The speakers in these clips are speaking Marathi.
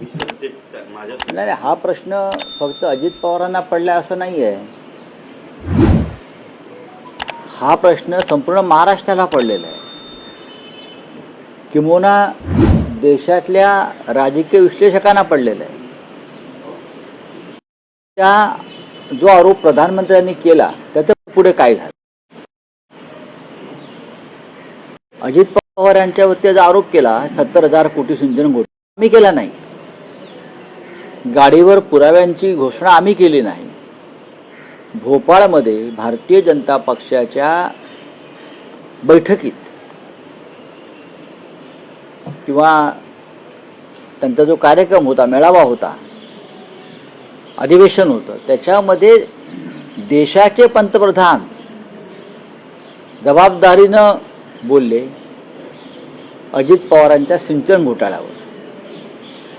नाही हा प्रश्न फक्त अजित पवारांना पडला असं नाही आहे हा प्रश्न संपूर्ण महाराष्ट्राला पडलेला आहे. किंबहुना देशातल्या राजकीय विश्लेषकांना पडलेला आहे. त्या जो आरोप प्रधानमंत्र्यांनी केला त्याचं पुढे काय झालं? अजित पवार यांच्यावरती जो आरोप केला सत्तर हजार कोटी सिंचन घोटाळा. आम्ही केला नाही. गाडीवर पुराव्यांची घोषणा आम्ही केली नाही. भोपाळमध्ये भारतीय जनता पक्षाच्या बैठकीत किंवा त्यांचा जो कार्यक्रम होता मेळावा होता अधिवेशन होतं त्याच्यामध्ये देशाचे पंतप्रधान जबाबदारीनं बोलले. अजित पवारांच्या सिंचन घोटाळ्यावर.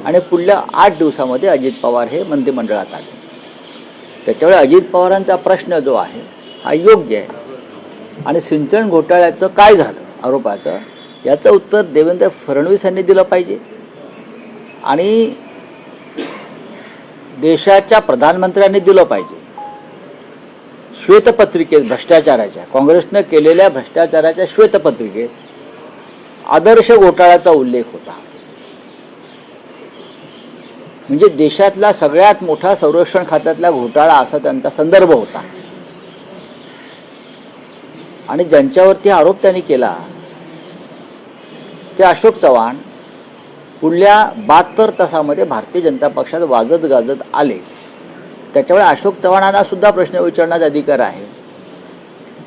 आणि पुढल्या आठ दिवसामध्ये अजित पवार हे मंत्रिमंडळात आले. त्याच्यामुळे अजित पवारांचा प्रश्न जो आहे हा योग्य आहे. आणि सिंचन घोटाळ्याचं काय झालं आरोपाचं याचं उत्तर देवेंद्र फडणवीस यांनी दिलं पाहिजे. आणि देशाच्या प्रधानमंत्र्यांनी दिलं पाहिजे. श्वेतपत्रिकेत भ्रष्टाचाराच्या काँग्रेसनं केलेल्या भ्रष्टाचाराच्या श्वेतपत्रिकेत आदर्श घोटाळ्याचा उल्लेख होता. म्हणजे देशातला सगळ्यात मोठा संरक्षण खात्यातला घोटाळा असा त्यांचा संदर्भ होता. आणि ज्यांच्यावरती आरोप त्यांनी केला ते अशोक चव्हाण पुढल्या बहात्तर तासामध्ये भारतीय जनता पक्षात वाजत गाजत आले. त्याच्यामुळे अशोक चव्हाणांना सुद्धा प्रश्न विचारण्याचा अधिकार आहे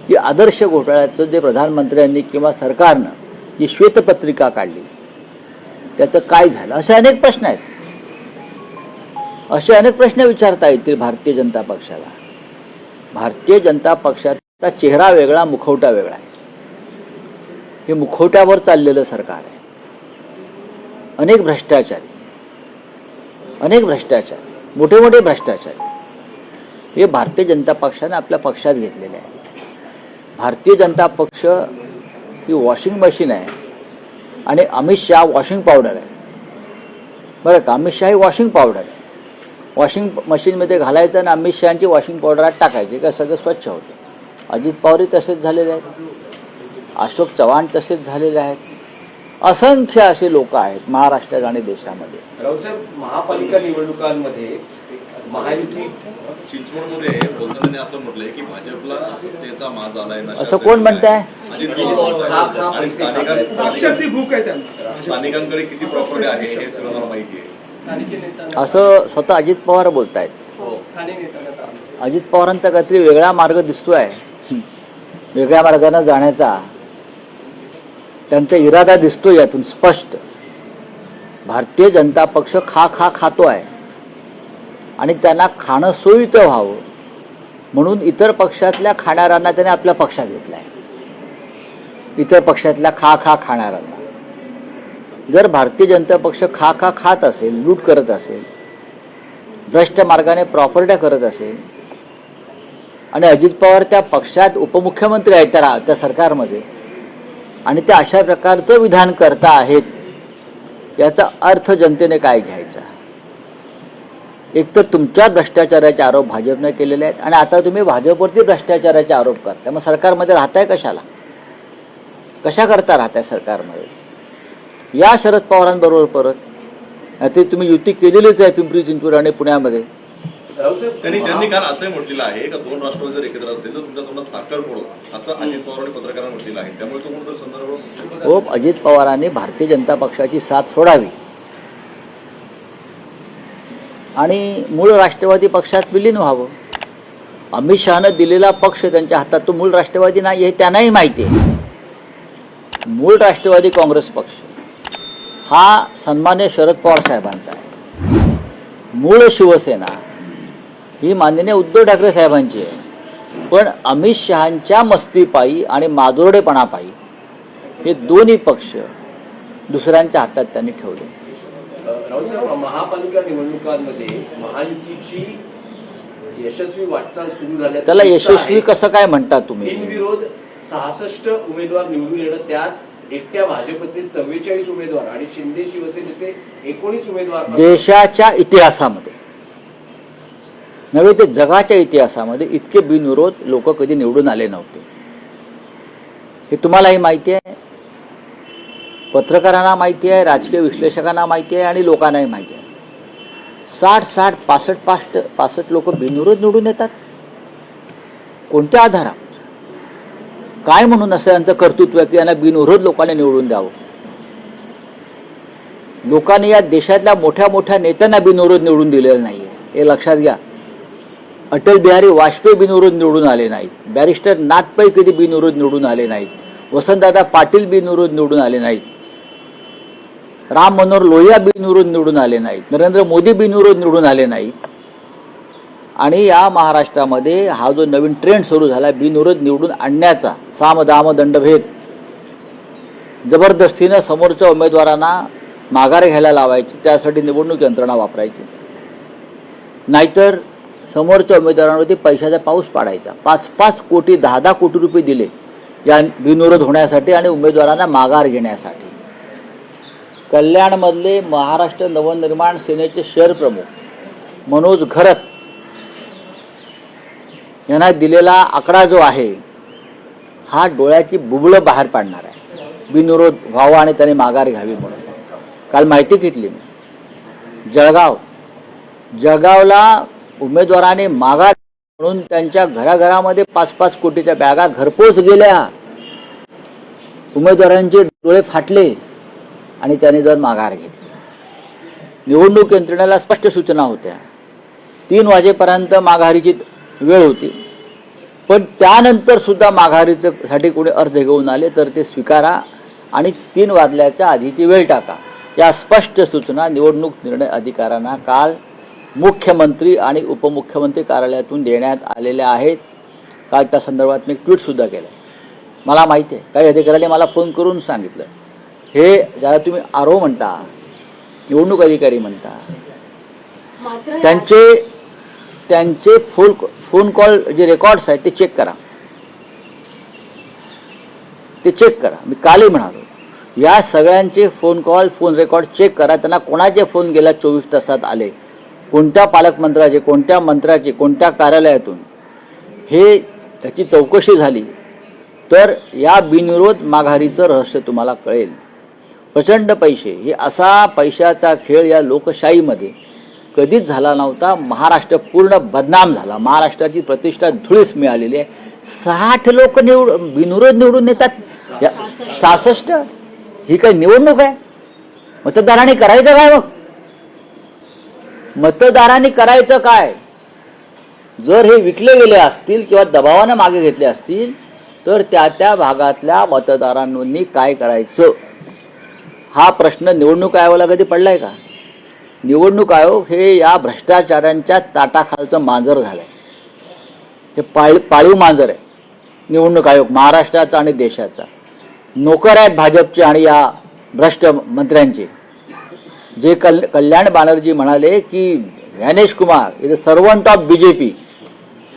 की आदर्श घोटाळ्याचं जे प्रधानमंत्र्यांनी किंवा सरकारनं जी श्वेतपत्रिका काढली त्याचं काय झालं? असे अनेक प्रश्न आहेत. असे अनेक प्रश्न विचारता येतील भारतीय जनता पक्षाला. भारतीय जनता पक्षाचा चेहरा वेगळा मुखवटा वेगळा आहे. हे मुखवट्यावर चाललेलं सरकार आहे. अनेक भ्रष्टाचारी अनेक भ्रष्टाचारी मोठे मोठे भ्रष्टाचारी हे भारतीय जनता पक्षाने आपल्या पक्षात घेतलेले आहे भारतीय जनता पक्ष ही वॉशिंग मशीन आहे आणि अमित शहा वॉशिंग पावडर आहे. बरं का? अमित शहा ही वॉशिंग पावडर आहे. वॉशिंग मशीनमध्ये घालायचं आणि अमित शहाची वॉशिंग पावडरात टाकायची का सगळं स्वच्छ होतं. अजित पवारही तसेच झालेले आहेत. अशोक चव्हाण तसेच झालेले आहेत. असंख्य असे लोक आहेत महाराष्ट्रात आणि देशामध्ये. राऊसाहेब महापालिका निवडणुकांमध्ये असं म्हटलंय की भाजपला सत्तेचा माज आलाय ना असं कोण म्हणताय? भूक आहे स्थानिकांकडे किती प्रॉपर्टी आहे हे सगळं माहिती आहे. असं स्वतः अजित पवार बोलतायत. अजित पवारांचा काहीतरी वेगळा मार्ग दिसतोय. हं. वेगळ्या मार्गाने जाण्याचा. त्यांचा इरादा दिसतो यातून स्पष्ट. भारतीय जनता पक्ष खा खा खातो आहे आणि त्यांना खाणं सोयीचं व्हावं. म्हणून इतर पक्षातल्या खाणाऱ्यांना त्याने आपल्या पक्षात घेतलाय. इतर पक्षातल्या खा खा खाणाऱ्यांना. जर भारतीय जनता पक्ष खा खा खात असेल लूट करत असेल भ्रष्ट मार्गाने प्रॉपर्ट्या करत असेल आणि अजित पवार त्या पक्षात उपमुख्यमंत्री आहेत त्या त्या सरकारमध्ये आणि ते अशा प्रकारचं विधान करता आहेत याचा अर्थ जनतेने काय घ्यायचा? एक तर तुमच्या भ्रष्टाचाराचे आरोप भाजपने केलेले आहेत आणि आता तुम्ही भाजपवरती भ्रष्टाचाराचे आरोप करताय. मग सरकारमध्ये राहताय कशाला? कशा करता राहताय सरकारमध्ये? या शरद पवारांबरोबर परत. नाहीतर तुम्ही युती केलेलीच आहे पिंपरी चिंचवड आणि पुण्यामध्ये. त्यांनी काल असंही म्हटलेलं आहे का दोन राष्ट्रवादी जर एकत्र असतील तर तुमच्या तोंडात साखर पडो असं अजित पवार आणि पत्रकारांना म्हटलेलं आहे. त्यामुळे तो संदर्भ व अजित पवारांनी भारतीय जनता पक्षाची साथ सोडावी. आणि मूळ राष्ट्रवादी पक्षात विलीन व्हावं. अमित शहानं दिलेला पक्ष त्यांच्या हातात तो मूळ राष्ट्रवादी नाही हे त्यांनाही माहिती आहे. मूळ राष्ट्रवादी काँग्रेस पक्ष. हा सन्मान्य शरद पवार साहेबांचा आहे. मूळ शिवसेना ही माननीय उद्धव ठाकरे साहेबांची आहे. पण अमित शहांच्या मस्तीपायी आणि माजोरडेपणापायी हे दोन्ही पक्ष दुसऱ्यांच्या हातात त्यांनी ठेवले. महापालिका निवडणुकांमध्ये महायुतीची यशस्वी वाटचाल सुरू झाल्या त्याला यशस्वी कसं काय म्हणता तुम्ही? बिनविरोध सहासष्ट उमेदवार निवडून येणं त्यात एकट्या भाजपचे चव्वेचाळीस उमेदवार आणि शिंदे शिवसेनेचे एकोणीस उमेदवार देशाच्या इतिहासामध्ये. नव्हे ते जगाच्या इतिहासामध्ये इतके बिनविरोध लोक कधी निवडून आले नव्हते. हे तुम्हालाही माहिती आहे. पत्रकारांना माहिती आहे राजकीय विश्लेषकांना माहिती आहे आणि लोकांनाही माहिती आहे. साठ साठ पासष्ट पासष्ट पासष्ट लोक बिनविरोध निवडून येतात. कोणत्या आधारावर काय म्हणून असं यांचं कर्तृत्व आहे की यांना बिनविरोध लोकांनी निवडून द्यावं? लोकांनी या देशातल्या मोठ्या मोठ्या नेत्यांना बिनविरोध निवडून दिलेलं नाही हे लक्षात घ्या. अटल बिहारी वाजपेयी बिनविरोध निवडून आले नाहीत. बॅरिस्टर नाथपै कधी बिनविरोध निवडून आले नाहीत. वसंतदादा पाटील बिनविरोध निवडून आले नाहीत. राम मनोहर लोहिया बिनविरोध निवडून आले नाहीत. नरेंद्र मोदी बिनविरोध निवडून आले नाहीत. आणि या महाराष्ट्रामध्ये हा जो नवीन ट्रेंड सुरू झाला बिनविरोध निवडून आणण्याचा साम दाम दंडभेद जबरदस्तीनं समोरच्या उमेदवारांना माघार घ्यायला लावायची त्यासाठी निवडणूक यंत्रणा वापरायची. नाहीतर समोरच्या उमेदवारांवरती पैशाचा पाऊस पाडायचा. पाच पाच कोटी दहा दहा कोटी रुपये दिले या बिनविरोध होण्यासाठी आणि उमेदवारांना माघार घेण्यासाठी. कल्याणमधले महाराष्ट्र नवनिर्माण सेनेचे शहर प्रमुख मनोज घरत यांना दिलेला आकडा जो आहे हा डोळ्याची बुबळं बाहेर पाडणार आहे. बिनविरोध व्हावा आणि त्याने माघार घ्यावी म्हणून. काल माहिती घेतली मी. जळगाव. जळगावला उमेदवाराने माघार म्हणून त्यांच्या घराघरामध्ये पाच पाच कोटीच्या बॅगा घरपोच गेल्या. उमेदवारांचे डोळे फाटले आणि त्याने जर माघार घेतली. निवडणूक यंत्रणेला स्पष्ट सूचना होत्या. तीन वाजेपर्यंत माघारीची वेळ होती. पण त्यानंतर सुद्धा माघारीचं साठी कोणी अर्ज घेऊन आले तर ते स्वीकारा आणि तीन वाजल्याच्या आधीची वेळ टाका. या स्पष्ट सूचना निवडणूक निर्णय अधिकाऱ्यांना काल मुख्यमंत्री आणि उपमुख्यमंत्री कार्यालयातून देण्यात आलेल्या आहेत. काल त्या संदर्भात मी ट्विट सुद्धा केलं. मला माहिती आहे. काही अधिकाऱ्यांनी मला फोन करून सांगितलं. हे ज्याला तुम्ही आरो म्हणता निवडणूक अधिकारी म्हणता त्यांचे त्यांचे फोन फोन कॉल जे रेकॉर्ड्स आहेत ते चेक करा. ते चेक करा. मी कालही म्हणालो या सगळ्यांचे phone call phone record check करा. त्यांना कोणाचे फोन गेल्या चोवीस तासात आले? कोणत्या पालकमंत्र्याचे कोणत्या मंत्र्याचे कोणत्या कार्यालयातून? हे त्याची चौकशी झाली. तर या बिनविरोध माघारीचं रहस्य तुम्हाला कळेल. प्रचंड पैसे. हे असा पैशाचा खेळ या लोकशाहीमध्ये कधीच झाला नव्हता. महाराष्ट्र पूर्ण बदनाम झाला. महाराष्ट्राची प्रतिष्ठा धुळीस मिळालेली आहे. साठ लोक निवड बिनविरोध निवडून येतात सहासष्ट? ही काही निवडणूक आहे? मतदारांनी करायचं काय मग? मतदारांनी करायचं काय? जर हे विकले गेले असतील किंवा दबावानं मागे घेतले असतील तर त्या त्या भागातल्या मतदारांनी काय करायचं? हा प्रश्न निवडणूक आयोगाला कधी पडलाय का? निवडणूक आयोग हे या भ्रष्टाचारांच्या ताटाखालचं मांजर झालंय. हे पाळी पाळीव मांजर आहे. निवडणूक आयोग महाराष्ट्राचा आणि देशाचा. नोकर आहेत भाजपचे आणि या भ्रष्ट मंत्र्यांचे. जे कल कल्याण बॅनर्जी म्हणाले की Gyanesh Kumar is a servant of B J P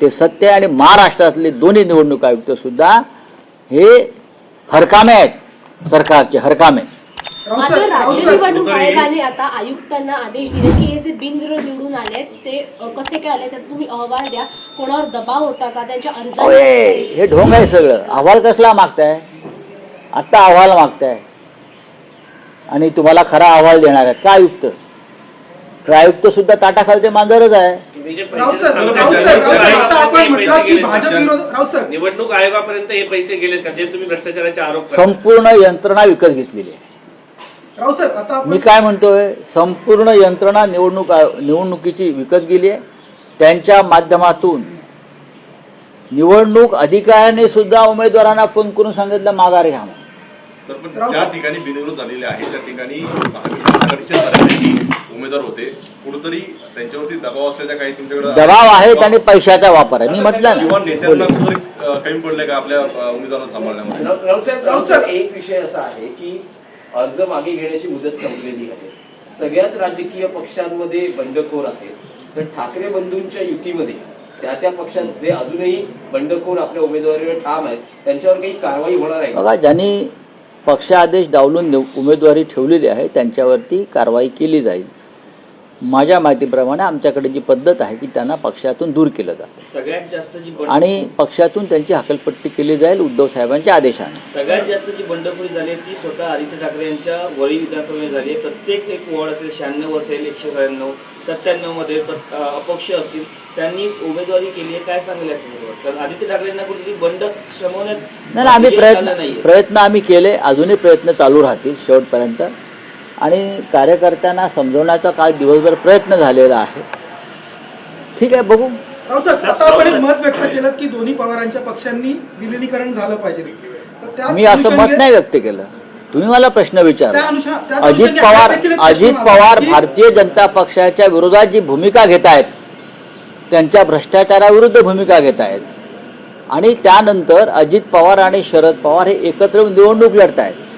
ते सत्य आणि महाराष्ट्रातले दोन्ही निवडणूक आयुक्त सुद्धा हे हरकामे आहेत सरकारचे हरकामे. मात्र राज्य निवडणूक आयोगाने आता आयुक्तांना आदेश दिले की हे जे बिनविरोध निवडून आले ते कसे काय आले त्यात तुम्ही अहवाल द्या. कोणावर दबाव होता का? त्यांच्या ओए अर्जात हे ढोंग आहे सगळं. अहवाल कसला मागताय? आत्ता अहवाल मागताय. आणि तुम्हाला खरा अहवाल देणार आहेत. का आयुक्त? आयुक्त सुद्धा ताटाखालचे मांजरच आहे. निवडणूक आयोगापर्यंत हे पैसे गेलेत का? जे तुम्ही भ्रष्टाचाराचे आरोप करता? संपूर्ण यंत्रणा विकत घेतलेली आहे. आता आपण मी काय म्हणतोय संपूर्ण यंत्रणा निवडणूक आयो- निवडणुकीची विकत गेली आहे त्यांच्या माध्यमातून निवडणूक अधिकाऱ्याने सुद्धा उमेदवारांना फोन करून सांगितलं माघार घ्या म्हणून. सर पण ज्या ठिकाणी बिनविरोध झालेले आहे त्या ठिकाणी महाविकास आघाडीचे सर्वांनी उमेदवार होते कुठेतरी त्यांच्यावरती दबाव असल्याच्या काही तुमच्याकडे दबाव आहेत आणि पैशाचा वापर आहे मी म्हटलं किंवा ना नेत्यांना कुठेतरी अ, कमी पडले का आपल्या अ, उमेदवारांना सांभाळण्यामध्ये राऊत साहेब राऊत राऊत साहेब. साहेब, एक विषय असा आहे की अर्ज मागे घेण्याची मुदत संपलेली आहे. सगळ्याच राजकीय पक्षांमध्ये बंडखोर आहेत. तर ठाकरे बंधूंच्या युतीमध्ये त्या त्या पक्षात जे अजूनही बंडखोर आपल्या उमेदवारीवर ठाम आहेत त्यांच्यावर काही कारवाई होणार आहे बघा ज्यांनी पक्षादेश डावलून उमेदवारी ठेवलेली आहे त्यांच्यावरती कारवाई केली जाईल. माझ्या माहितीप्रमाणे आमच्याकडे जी पद्धत आहे की त्यांना पक्षातून दूर केलं जातं. सगळ्यात जास्त जी आणि पक्षातून त्यांची हकलपट्टी केली जाईल उद्धव साहेबांच्या आदेशाने. सगळ्यात जास्त जी बंडखोरी झाली ती स्वतः आदित्य ठाकरे यांच्या वरी विधानसभेमध्ये झाली आहे. प्रत्येक एक वॉर्ड असेल शहाण्णव असेल एकशे त्र्याण्णव सत्त्याण्णवमध्ये अपक्ष असतील त्यांनी उमेदवारी केली आहे काय सांगेल कारण आदित्य ठाकरे यांना कुठेतरी बंड श्रमवण्यात नाही आम्ही आलं प्रयत्न. प्रयत्न आम्ही केले अजूनही प्रयत्न चालू राहतील शेवटपर्यंत. आणि कार्यकर्त्यांना समजवण्याचा काल दिवसभर प्रयत्न झालेला आहे. ठीक आहे बघू. मत व्यक्त केलं की दोन्ही पवारांच्या पक्षांनी विलिनीकरण झालं पाहिजे. मी असं मत नाही व्यक्त केलं. तुम्ही मला प्रश्न त्या अजित पवार अजित पवार भारतीय जनता पक्षाच्या विरोधात जी भूमिका घेत आहेत त्यांच्या भ्रष्टाचाराविरुद्ध भूमिका घेत आहेत. आणि त्यानंतर अजित पवार आणि शरद पवार हे एकत्र येऊन निवडणूक लढत आहेत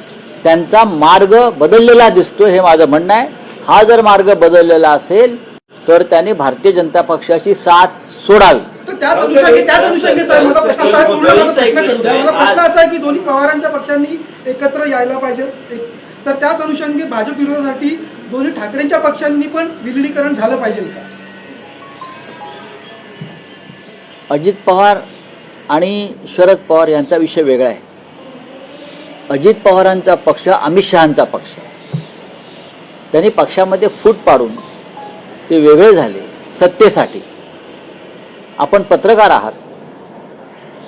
त्यांचा मार्ग बदललेला दिसतो हे माझं म्हणणं आहे. हा जर मार्ग बदललेला असेल तर त्यांनी भारतीय जनता पक्षाची साथ सोडावी. प्रश्न असा आहे, की दोन्ही पवारांच्या पक्षांनी एकत्र यायला पाहिजे. तर त्याच अनुषंगी भाजप विरोधासाठी दोन्ही ठाकरेंच्या पक्षांनी पण विलिनीकरण झालं पाहिजे. का अजित पवार आणि शरद पवार यांचा विषय वेगळा आहे. अजित पवारांचा पक्ष अमित शहांचा पक्ष. त्यांनी पक्षामध्ये फूट पाडून ते वेगळे झाले सत्तेसाठी. आपण पत्रकार आहात.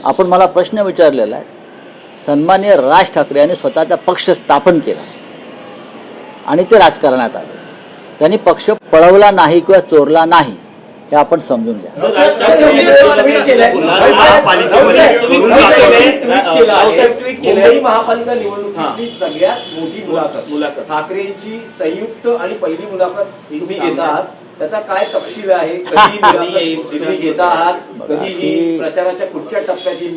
आपण मला प्रश्न विचारलेला आहे. सन्मान्य राज ठाकरे यांनी स्वतःचा पक्ष स्थापन केला. आणि ते राजकारणात आले. त्यांनी पक्ष पळवला नाही किंवा चोरला नाही. हे आपण समजून घ्या महापालिका निवडणुकीतली सगळ्यात मोठी मुलाखत मुलाखत. ठाकरेंची संयुक्त आणि पहिली मुलाखत ही तुम्ही. घेत आहात त्याचा काय तपशील आहे कधी घेत आहात कधी ही प्रचाराच्या कुठच्या ही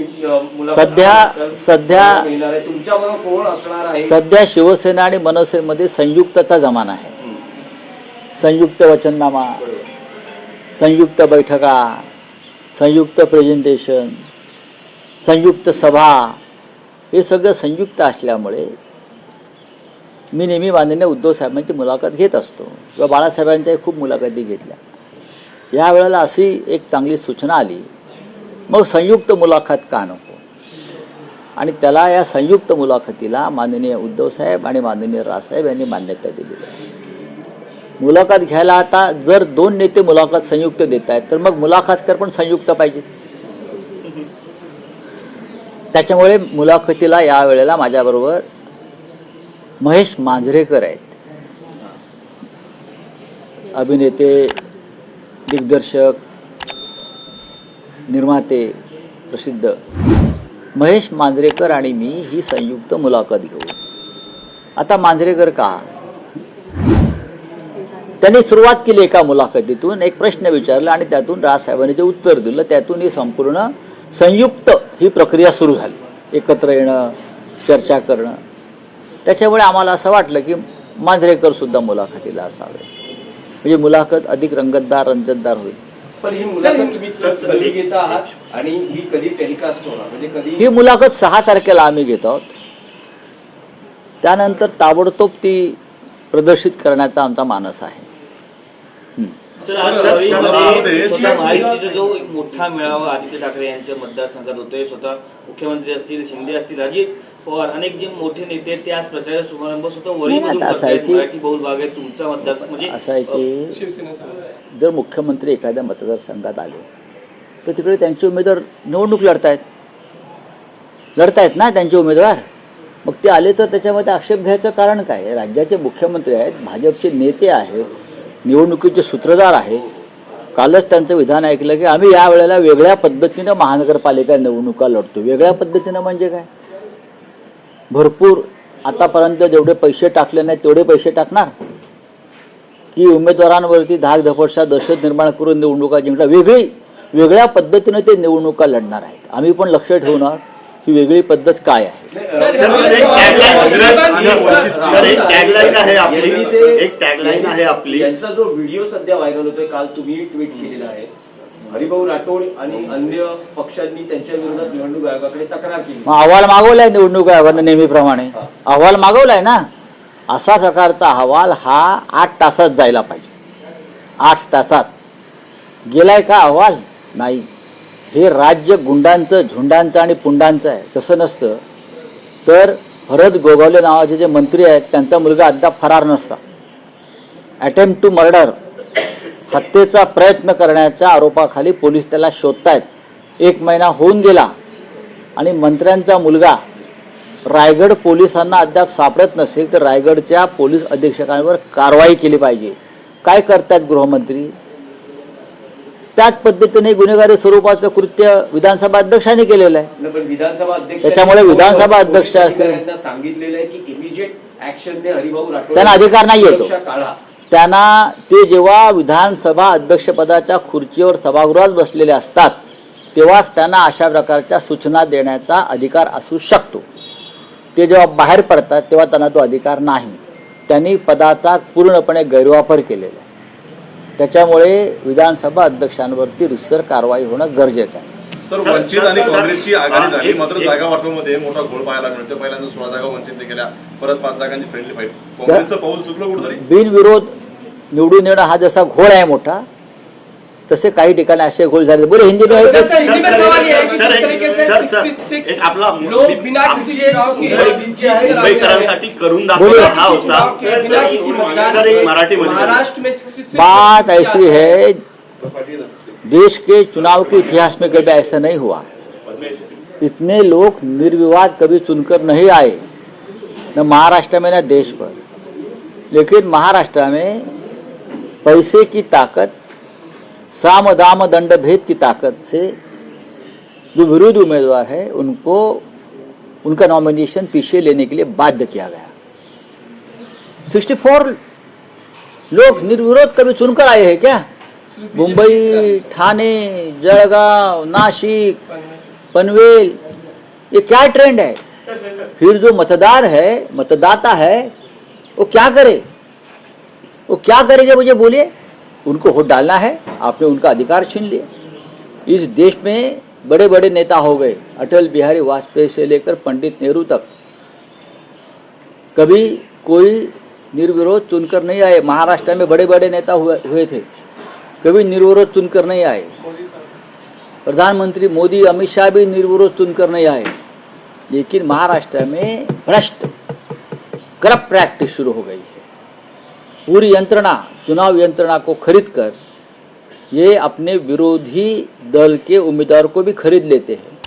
मुलाखत सध्या- सध्या- तुमच्याबरोबर कोण असणार आहे सध्या शिवसेना आणि मनसेमध्ये संयुक्तचा जमाना आहे संयुक्त वचननामा संयुक्त बैठका संयुक्त प्रेझेंटेशन संयुक्त सभा हे सगळं संयुक्त असल्यामुळे मी नेहमी माननीय उद्धव साहेबांची मुलाखत घेत असतो किंवा बाळासाहेबांच्याही खूप मुलाखती घेतल्या. या वेळेला अशी एक चांगली सूचना आली मग संयुक्त मुलाखत का नको? आणि त्याला या संयुक्त मुलाखतीला माननीय उद्धव साहेब आणि माननीय रासाहेब यांनी मान्यता दिलेली आहे. मुलाखत घ्यायला आता जर दोन नेते मुलाखत संयुक्त देत आहेत तर मग मुलाखतकार पण संयुक्त पाहिजे. त्याच्यामुळे मुलाखतीला या वेळेला माझ्याबरोबर महेश मांजरेकर आहेत. अभिनेते दिग्दर्शक निर्माते प्रसिद्ध. महेश मांजरेकर आणि मी ही संयुक्त मुलाखत घेऊ. आता मांजरेकर का? त्यांनी सुरुवात केली एका मुलाखतीतून एक प्रश्न विचारला आणि त्यातून राजसाहेबांनी जे उत्तर दिलं त्यातून ही संपूर्ण संयुक्त ही प्रक्रिया सुरू झाली. एकत्र येणं चर्चा करणं. त्याच्यामुळे आम्हाला असं वाटलं की मांजरेकर सुद्धा मुलाखतीला असावे. म्हणजे मुलाखत अधिक रंगतदार रंजतदार होईल. म्हणजे ही मुलाखत सहा तारखेला आम्ही घेत आहोत. त्यानंतर ताबडतोब ती प्रदर्शित करण्याचा आमचा मानस आहे हं. सर, आज सर, वरीमध्ये सर, स्वतः महायुतीचा जो एक मोठा मेळावा आदित्य ठाकरे यांच्या मतदारसंघात होतोय स्वतः मुख्यमंत्री असतील शिंदे असतील अजित पवार अनेक जे मोठे नेते ते आज प्रचाराचा शुभारंभ स्वतः वरीमधून करतायत मराठी बहुल भाग आहे तुमचा मतदारसंघ म्हणजे असं आहे की जर मुख्यमंत्री एखाद्या मतदारसंघात आले तर तिकडे त्यांचे उमेदवार निवडणूक लढतायत. लढतायत ना त्यांचे उमेदवार? मग ते आले तर त्याच्यामध्ये आक्षेप घ्यायचं कारण काय? राज्याचे मुख्यमंत्री आहेत भाजपचे नेते आहेत निवडणुकीचे सूत्रधार आहे. कालच त्यांचं विधान ऐकलं की आम्ही या वेळेला वेगळ्या पद्धतीनं महानगरपालिका निवडणुका लढतो. वेगळ्या पद्धतीनं म्हणजे काय? भरपूर आतापर्यंत जेवढे पैसे टाकले नाहीत तेवढे पैसे टाकणार. की उमेदवारांवरती धाक धपडशा दहशत निर्माण करून निवडणुका जिंकणार. वेगळी वेगळ्या पद्धतीनं ते निवडणुका लढणार आहेत. आम्ही पण लक्ष ठेवणार ही वेगळी पद्धत काय आहे? सर, एक टॅगलाईन आहे आपली. यांनी ते- एक टॅगलाईन आहे आपली. यांचा जो व्हिडिओ सध्या व्हायरल होतोय काल तुम्ही ट्विट केलेला आहे. हरिभाऊ राठोड आणि अन्य पक्षांनी त्यांच्या विरोधात निवडणूक आयोगाकडे तक्रार केली. मग अहवाल मागवलाय निवडणूक आयोगानं नेहमीप्रमाणे. अहवाल मागवलाय ना? असा प्रकारचा अहवाल हा आठ तासात जायला पाहिजे. आठ तासात. गेलाय का अहवाल? नाही. हे राज्य गुंडांचं झुंडांचं आणि पुंडांचं आहे. तसं नसतं. तर भरत गोगावले नावाचे जे मंत्री आहेत त्यांचा मुलगा अद्याप फरार नसता. अटेम्प्ट टू मर्डर हत्येचा प्रयत्न करण्याच्या आरोपाखाली पोलीस त्याला शोधतायत. एक महिना होऊन गेला आणि मंत्र्यांचा मुलगा रायगड पोलिसांना अद्याप सापडत नसेल तर रायगडच्या पोलीस अधीक्षकांवर कारवाई केली पाहिजे. काय करतायत गृहमंत्री? त्याच पद्धतीने गुन्हेगारी स्वरूपाचं कृत्य विधानसभा अध्यक्षांनी केलेलं आहे. विधानसभा अध्यक्ष त्याच्यामुळे विधानसभा अध्यक्ष. अधिकाऱ्यांना सांगितलेलं आहे की इमिजिएट ऍक्शनने हरिभाऊ राठोड त्यांना अधिकार नाहीये तो. सुरक्षा काढा त्यांना ते जेव्हा विधानसभा अध्यक्षपदाच्या खुर्चीवर सभागृहात बसलेले असतात तेव्हाच त्यांना अशा प्रकारच्या सूचना देण्याचा अधिकार असू शकतो. ते जेव्हा बाहेर पडतात तेव्हा त्यांना तो अधिकार नाही. त्यांनी पदाचा पूर्णपणे गैरवापर केलेला आहे. त्याच्यामुळे विधानसभा अध्यक्षांवरती रिसर कारवाई होणं गरजेचं आहे. सर वंचित आणि काँग्रेसची आघाडी झाली मात्र जागा वाटपामध्ये मोठा घोळ पाहायला मिळतो पहिल्यांदा सोळा जागा वंचितने केल्या. परत पाच जागांची फ्रेंडली फाईट काँग्रेसचं पाऊल चुकलं कुठेतरी? बिनविरोध निवडून येणं हा जसा घोळ आहे मोठा तसे काही ठिकाणी असे घोळ झाले. बरे हिंदी में सर, सर, हिंदी में सवाल ये है कि सर, जिस तरीके से सर, सर, 66 एक आपला लोग बिना किसी चुनाव के मुंबईकरांसाठी करून दाखवला हा होता. चुनाव के बिना किसी मतदान सर, एक मराठी मध्ये महाराष्ट्र में 66 बात ऐसी है? देश के चुनाव के इतिहास में कभी ऐसा नहीं हुआ। इतने लोग निर्विवाद कभी चुनकर नहीं आए न महाराष्ट्र में न देश पर। लेकिन महाराष्ट्र में पैसे की ताकत साम दाम दंड भेद की ताकत से जो विरोधी उम्मीदवार है, उनको, उनका नॉमिनेशन पीछे लेने के लिए बाध्य किया गया। 64 लोग निर्विरोध कभी चुनकर आए हैं क्या? मुंबई, ठाणे जलगांव नासिक पनवेल, ये क्या ट्रेंड है? फिर जो मतदार है, मतदाता है, वो क्या करे? वो क्या करेंगे मुझे बोलिए। उनको वोट डालना है, आपने उनका अधिकार छीन लिया। इस देश में बड़े बड़े नेता हो गए, अटल बिहारी वाजपेयी से लेकर पंडित नेहरू तक। कभी कोई निर्विरोध चुनकर नहीं आए, महाराष्ट्र में बड़े बड़े नेता हुए हुए थे। कभी निर्विरोध चुनकर नहीं आए। प्रधानमंत्री मोदी, अमित शाह भी निर्विरोध चुनकर नहीं आए। लेकिन महाराष्ट्र में भ्रष्ट, करप्ट प्रैक्टिस शुरू हो गई है। पूरी यंत्रणा चुनाव यंत्रणा को खरीद कर ये अपने विरोधी दल के उम्मीदवार को भी खरीद लेते हैं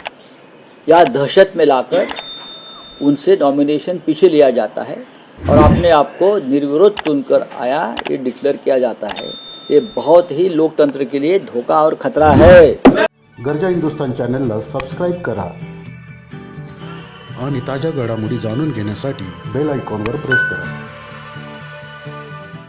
या दहशत में लाकर उनसे नॉमिनेशन पीछे लिया जाता है और अपने आप को निर्विरोध चुनकर आया ये डिक्लेयर किया जाता है। ये बहुत ही लोकतंत्र के लिए धोखा और खतरा है। गरजा हिंदुस्तान चॅनलला सबस्क्राईब करा आणि ताज्या घडामोडी जाणून घेण्यासाठी बेल आयकॉनवर प्रेस करा.